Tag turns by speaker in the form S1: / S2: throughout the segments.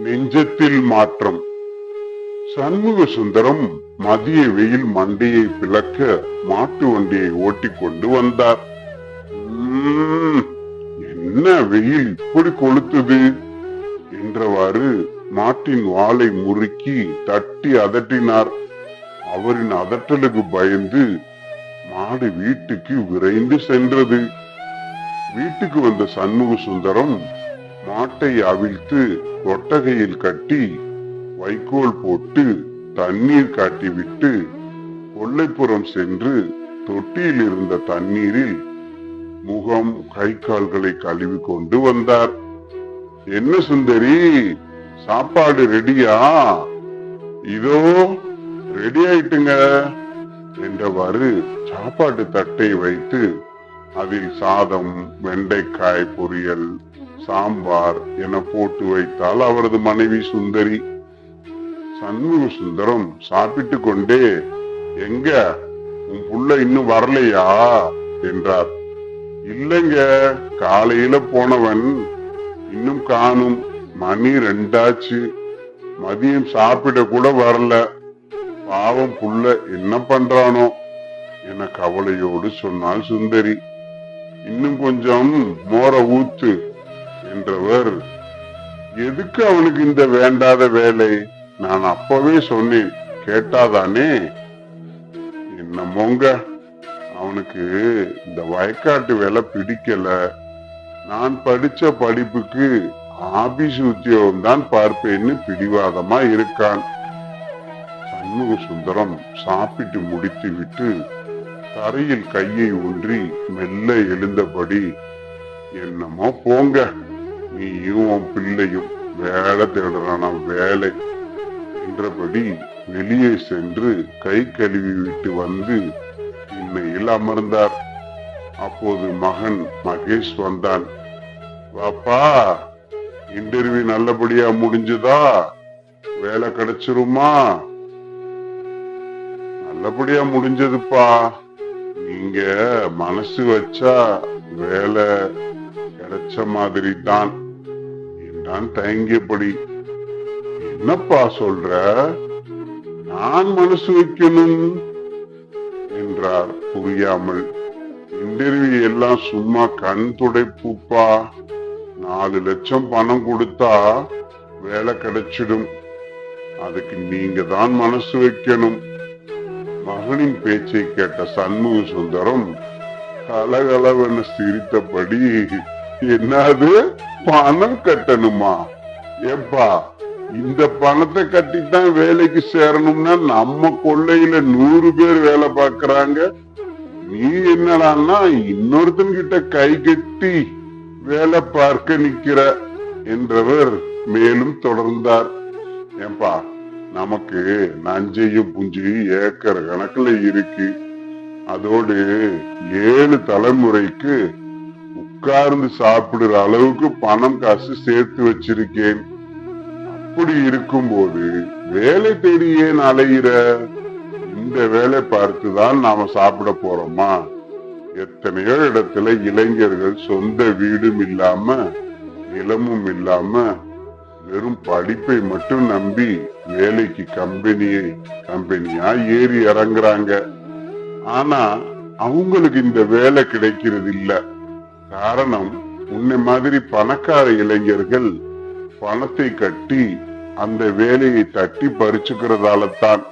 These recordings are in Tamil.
S1: நெஞ்சத்தில் மாற்றம். சண்முக சுந்தரம் மதிய வெயில் மண்டையை பிளக்க மாட்டு வண்டியை ஓட்டிக்கொண்டு வந்தார். என்ன வெயில் இப்படி கொளுத்துது? என்றவாறு மாட்டின் வாளை முறுக்கி தட்டி அதட்டினார். அவரின் அதட்டலுக்கு பயந்து மாடு வீட்டுக்கு விரைந்து சென்றது. வீட்டுக்கு வந்த சண்முக சுந்தரம் மாட்டை அவிழ்த்து கொட்டகையில் கட்டி வைக்கோல் போட்டு தண்ணீர் காட்டிவிட்டு கொல்லைப்புறம் சென்று தொட்டியில் இருந்த தண்ணீரில் முகம் கை கால்களை கழுவி கொண்டு வந்தார். என்ன சுந்தரி சாப்பாடு ரெடியா? இதோ ரெடி ஆயிட்டுங்க என்றவாறு சாப்பாட்டு தட்டை வைத்து அதில் சாதம் வெண்டைக்காய் பொரியல் சாம்பார் என போட்டு வைத்தால் அவரது மனைவி சுந்தரி. சண்முக சுந்தரம் சாப்பிட்டு கொண்டே எங்க? உன் புள்ள இன்னும் வரலையா? என்றார். இல்லைங்க காலையில போனவன் இன்னும் காணும். மணி ரெண்டாச்சு. மதியம் சாப்பிட கூட வரல. பாவம் புள்ள என்ன பண்றானோ? என கவலையோடு சொன்னால் சுந்தரி. இன்னும் கொஞ்சம் மோர ஊத்து. என்றவர் எதுக்கு அவனுக்கு இந்த வேண்டாத வேலை? நான் அப்பவே சொன்னேன் கேட்டாதானே? என்னமோங்க அவனுக்கு இந்த வயக்காட்டு வேலை பிடிக்கல. நான் படிச்ச படிப்புக்கு ஆபீஸ் உத்தியோகம் தான் பார்ப்பேன்னு பிடிவாதமா இருக்கான். சண்முக சுந்தரம் சாப்பிட்டு முடித்து விட்டு தரையில் கையை ஊன்றி மெல்ல எழுந்தபடி என்னமோ போங்க நீயும் உன் பிள்ளையும் வேலை தேடுறானா வேலை. என்றபடி வெளியே சென்று கை கழுவி விட்டு வந்து திண்ணையில் அமர்ந்தார். அப்போது மகன் மகேஷ் வந்தான். வாப்பா இன்டர்வியூ நல்லபடியா முடிஞ்சுதா? வேலை கிடைச்சிருமா? நல்லபடியா முடிஞ்சதுப்பா. நீங்க மனசு வச்சா வேலை கிடைச்ச மாதிரி தான் என்றான் தயங்கியபடி என்னப்பா சொல்ற? நான் மனசு வைக்கணும் என்றார் புரியாமல். இன்டர்வியூ எல்லாம் சும்மா கண் துடைப்புப்பா. நாலு லட்சம் பணம் கொடுத்தா வேலை கிடைச்சிடும். அதுக்கு நீங்க தான் மனசு வைக்கணும். மகனின் பேச்சை கேட்ட சண்முக சுந்தரம் கலகலவென சிரித்தபடி என்னது? பணம் கட்டணுமா? ஏப்பா இந்த பணத்தை கட்டித்தான் வேலைக்கு சேரணும்னா நம்ம கொள்ளையில நூறு பேர் வேலை பாக்குறாங்க நீ என்னடான்னா இன்னொருத்தன்கிட்ட கை கட்டி வேலை பார்க்க நிக்கிற என்றவர் மேலும் தொடர்ந்தார். ஏன்பா நமக்கு நஞ்சையும் புஞ்சு ஏக்கர் கணக்குல இருக்கு. அதோடு ஏழு தலைமுறைக்கு உட்கார்ந்து சாப்பிடுற அளவுக்கு பணம் காசு சேர்த்து வச்சிருக்கேன். அப்படி இருக்கும்போது வேலை தேடியே அலைகிற இந்த வேலை பார்த்துதான் நாம சாப்பிட போறோமா? எத்தனையோ இடத்துல இளைஞர்கள் சொந்த வீடும் இல்லாம நிலமும் இல்லாம வெறும் படிப்பை மட்டும் நம்பி வேலைக்கு கம்பெனியை கம்பெனியா ஏறி இறங்குறாங்க. ஆனா அவங்களுக்கு இந்த வேலை கிடைக்கிறது இல்லை காரணம் உன்னை மாதிரி பணக்கார இளைஞர்கள் பணத்தை கட்டி அந்த வேலையை தட்டி பறிச்சுக்கிறதால தான்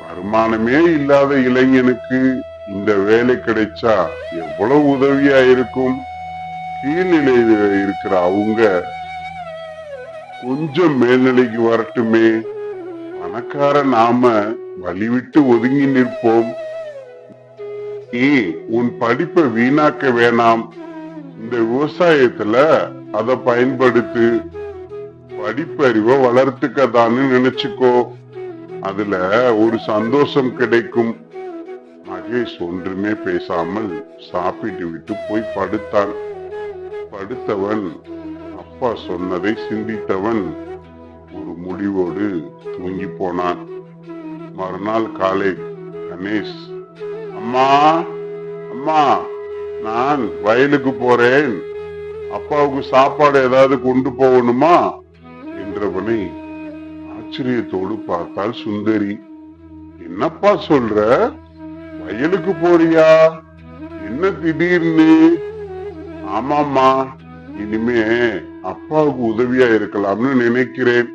S1: வருமானமே இல்லாத இளைஞனுக்கு இந்த வேலை கிடைச்சா எவ்வளவு உதவியா இருக்கும்? கீழ்நிலையில இருக்கிற அவங்க கொஞ்சம் மேல்நிலைக்கு வரட்டுமே. பணக்கார நாம வழிவிட்டு ஒதுங்கி நிற்போம். நீ உன் படிப்பை வீணாக்க வேணாம். இந்த விவசாயத்துல அத பயன்படுத்து. படிப்பறிவை வளர்த்துக்கதான்னு நினைச்சுக்கோ. அதுல ஒரு சந்தோஷம் கிடைக்கும். மகேஷ் ஒன்றுமே பேசாமல் சாப்பிட்டு விட்டு போய் படுத்தான். படுத்தவன் அப்பா சொன்னதை சிந்தித்தவன் ஒரு முடிவோடு தூங்கி போனான். மறுநாள் காலை கணேஷ் அம்மா அம்மா நான் வயலுக்கு போறேன். அப்பாவுக்கு சாப்பாடு ஏதாவது கொண்டு போகணுமா? என்றவனை ஆச்சரியத்தோடு பார்த்தால் சுந்தரி. என்னப்பா சொல்ற? வயலுக்கு போறியா? என்ன திடீர்னு? ஆமாமா இனிமே அப்பாவுக்கு உதவியா இருக்கலாம்னு நினைக்கிறேன்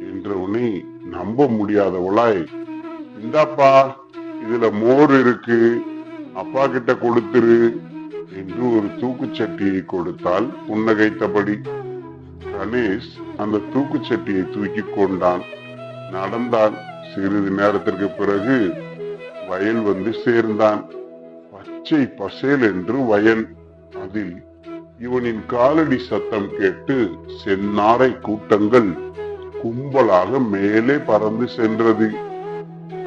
S1: என்றவனை நம்ப முடியாதவளாய் இந்தாப்பா இதுல மோர் இருக்கு. அப்பா கிட்ட கொடுத்துரு என்று ஒரு தூக்குச்சட்டியை கொடுத்தால் புன்னகைத்தபடி. கணேஷ் அந்த தூக்குச்சட்டியை தூக்கி கொண்டான். நடந்தான். சிறிது நேரத்திற்கு பிறகு வயல் வந்து சேர்ந்தான். பச்சை பசேல் என்று வயல். அதில் இவனின் காலடி சத்தம் கேட்டு செந்நாரை கூட்டங்கள் கும்பலாக மேலே பறந்து சென்றது.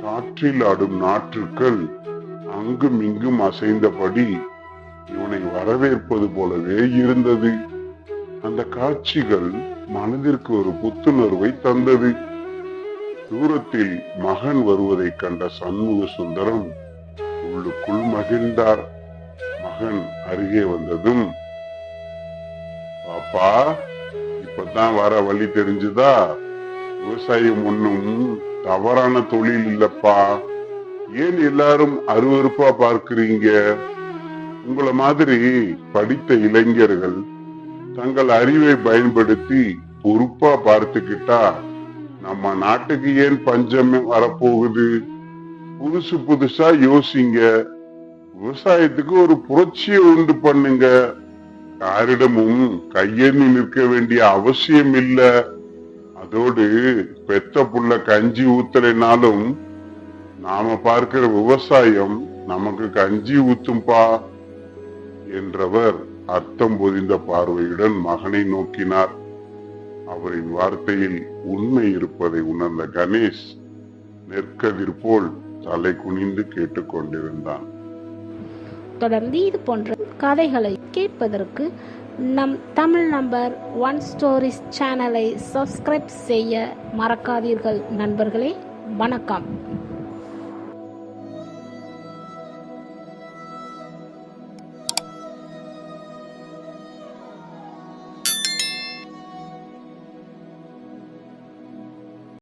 S1: காற்றில் ஆடும் நாற்றுக்கள் அங்கும் இங்கும் அசைந்தபடி இவனை வரவேற்பது போலவே இருந்தது. அந்த காட்சிகள் மனதிற்கு ஒரு புத்துணர்வை தந்தது. தூரத்தில் மகன் வருவதை கண்ட சண்முக சுந்தரம் உள்ளுக்குள் மகிழ்ந்தார். மகன் அருகே வந்ததும் பாப்பா இப்பதான் வர வழி தெரிஞ்சுதா? விவசாயம் ஒண்ணும் தவறான தொழில் இல்லப்பா. ஏன் எல்லாரும் அருவருப்பா பார்க்கிறீங்க? உங்களை மாதிரி படித்த இளைஞர்கள் தங்கள் அறிவை பயன்படுத்தி பொறுப்பா பார்த்துக்கிட்டா நம்ம நாட்டுக்கு ஏன் பஞ்சம் வரப்போகுது? புதுசு புதுசா யோசிங்க. விவசாயத்துக்கு ஒரு புரட்சியை உண்டு பண்ணுங்க. யாரிடமும் கையெண்ணி நிற்க வேண்டிய அவசியம் இல்லை. அதோடு பெத்த புள்ள கஞ்சி ஊத்தலைனாலும் நாம பார்க்கிற விவசாயம் நமக்கு கஞ்சி ஊத்தும்பா என்றவர் அர்த்தம் பொதிந்த பார்வையுடன் மகனை நோக்கினார். அவரின் வார்த்தையில் உண்மை இருப்பதை உணர்ந்த கணேஷ் நெற்கதிர் போல் தலை குனிந்து கேட்டுக்கொண்டிருந்தான்.
S2: தொடர்ந்து இது போன்ற கதைகளை கேட்பதற்கு நம் தமிழ் நம்பர் ஒன் ஸ்டோரிஸ் சேனலை சப்ஸ்கிரைப் செய்ய மறக்காதீர்கள் நண்பர்களே. வணக்கம்.